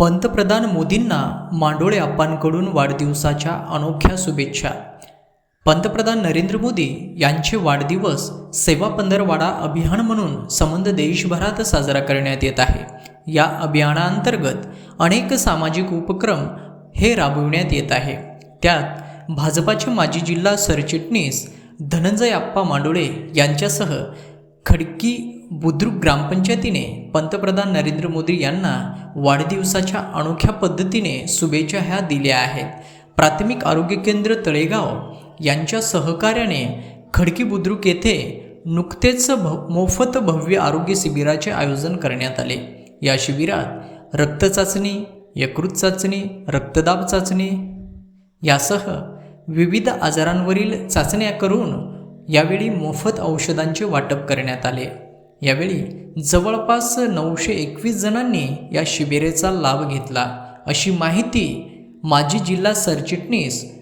पंतप्रधान मोदींना मांडोळे अप्पांकडून वाढदिवसाच्या अनोख्या शुभेच्छा. पंतप्रधान नरेंद्र मोदी यांचे वाढदिवस सेवा पंधरवाडा अभियान म्हणून संबंध देशभरात साजरा करण्यात येत आहे. या अभियानाअंतर्गत अनेक सामाजिक उपक्रम हे राबविण्यात येत आहे. त्यात भाजपाचे माजी जिल्हा सरचिटणीस धनंजय आप्पा मांडोळे यांच्यासह खडकी बुद्रुक ग्रामपंचायतीने पंतप्रधान नरेंद्र मोदी यांना वाढदिवसाच्या अनोख्या पद्धतीने शुभेच्छा ह्या दिल्या आहेत. प्राथमिक आरोग्य केंद्र तळेगाव यांच्या सहकार्याने खडकी बुद्रुक येथे नुकतेच भ मोफत भव्य आरोग्य शिबिराचे आयोजन करण्यात आले. या शिबिरात रक्त चाचणी यकृत चाचणी रक्तदाब चाचणी यासह विविध आजारांवरील चाचण्या करून यावेळी मोफत औषधांचे वाटप करण्यात आले. यावेळी जवळपास नऊशे एकवीस जणांनी या शिबिरेचा लाभ घेतला. अशी माहिती माजी जिल्हा सरचिटणीस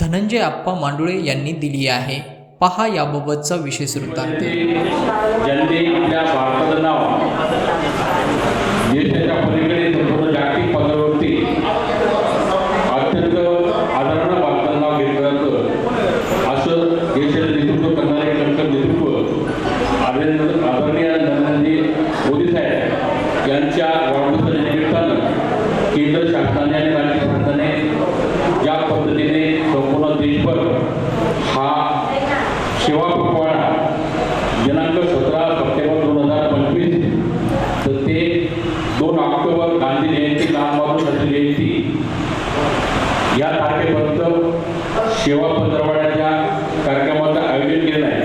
धनंजय आप्पा मांडुळे यांनी दिली आहे. पहा याबाबतचा विशेष वृत्तांत. आदरणीय आदरणीय नरेंद्रजी मोदी साहेब यांच्या वाढदिवसाच्या निमित्तानं केंद्र शासनाने आणि राज्य शासनाने ज्या पद्धतीने संपूर्ण देशभर हा सेवा पखवाडा दिनांक सतरा सप्टेंबर दोन हजार पंचवीस तर ते दोन ऑक्टोबर गांधी जयंती लाल बहादूर शास्त्री जयंती या तारखेपर्यंत सेवा पंधरवाड्याच्या कार्यक्रमाचं आयोजन केलेलं आहे.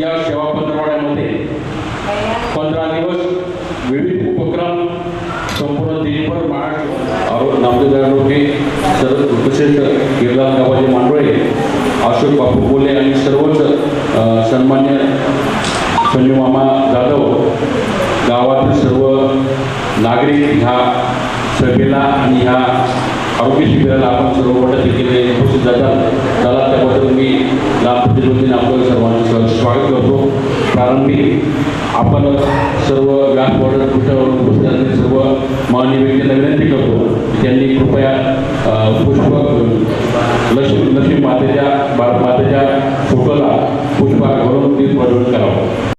या सेवा पंधरवाड्यामध्ये पंधरा दिवस विविध उपक्रम संपूर्ण देशभर महाराष्ट्र नामदेव आरोग्य सर उपश्रेष्ठ गिरलाल गावाजी मांडोळे अशोक बापू बोले आणि सर्वच सन्मान्य संजू मामा जाधव गावातील सर्व नागरिक ह्या सभेला आणि ह्या आरोग्य शिबिराला आपण सर्व मोठ्या संख्येने उपस्थित जातात. त्याला त्याबद्दल मी लाभ प्रतिनिधी आपलं सर्वांचं स्वागत करतो. प्रारंभी आपण सर्व व्यासपीठावर पृष्ठावर उपस्थित सर्व माननीय व्यक्तींना विनंती करतो. त्यांनी कृपया पुष्प लक्ष्मी लक्ष्मी मातेच्या भारत मातेच्या फोटोला पुष्पा घालून ती प्रज्वलित करावं.